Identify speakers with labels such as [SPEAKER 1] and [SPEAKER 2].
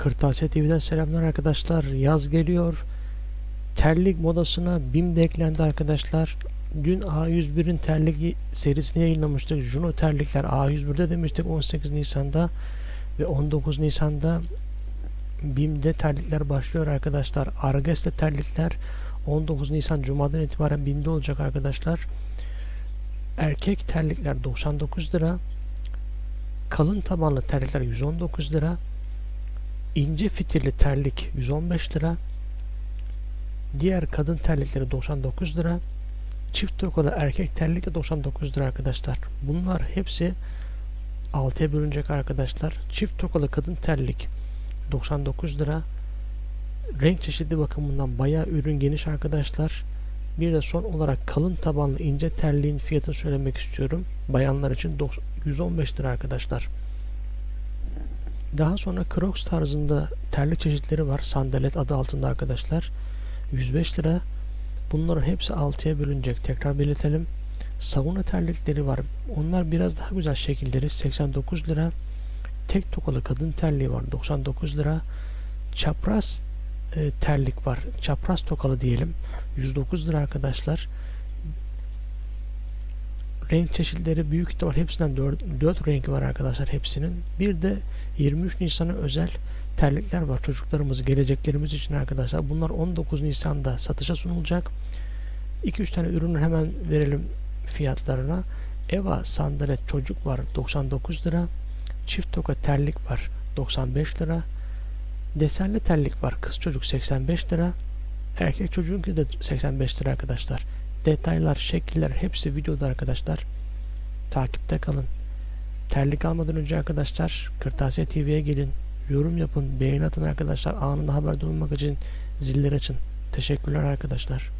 [SPEAKER 1] Kırtasiye TV'den selamlar arkadaşlar. Yaz geliyor. Terlik modasına BİM de eklendi arkadaşlar. Dün A101'in terlik serisini yayınlamıştık. Juno terlikler A101'de demiştik 18 Nisan'da ve 19 Nisan'da BİM'de terlikler başlıyor arkadaşlar. Arges'te terlikler 19 Nisan Cuma'dan itibaren BİM'de olacak arkadaşlar. Erkek terlikler 99 lira. Kalın tabanlı terlikler 119 lira. İnce fitilli terlik 115 lira. Diğer kadın terlikleri 99 lira. Çift tokalı erkek terlik de 99 lira arkadaşlar. Bunlar hepsi 6'ya bölünecek arkadaşlar. Çift tokalı kadın terlik 99 lira. Renk çeşidi bakımından bayağı ürün geniş arkadaşlar. Bir de son olarak kalın tabanlı ince terliğin fiyatını söylemek istiyorum. Bayanlar için 90 115 lira arkadaşlar. Daha sonra Crocs tarzında terlik çeşitleri var. Sandalet adı altında arkadaşlar. 105 lira. Bunların hepsi 6'ya bölünecek. Tekrar belirtelim. Sauna terlikleri var. Onlar biraz daha güzel şekilleri. 89 lira. Tek tokalı kadın terliği var. 99 lira. Çapraz e, terlik var. Çapraz tokalı diyelim. 109 lira arkadaşlar. Renk çeşitleri büyük ihtimal hepsinden 4, 4 rengi var arkadaşlar hepsinin. Bir de 23 Nisan'a özel terlikler var çocuklarımız, geleceklerimiz için arkadaşlar. Bunlar 19 Nisan'da satışa sunulacak. 2-3 tane ürünü hemen verelim fiyatlarına. Eva sandalet çocuk var 99 lira. Çift toka terlik var 95 lira. Desenli terlik var kız çocuk 85 lira. Erkek çocuğunki de 85 lira arkadaşlar. Detaylar, şekiller hepsi videoda arkadaşlar. Takipte kalın. Terlik almadan önce arkadaşlar Kırtasiye TV'ye gelin. Yorum yapın, beğeni atın arkadaşlar. Anında haberdar olmak için zilleri açın. Teşekkürler arkadaşlar.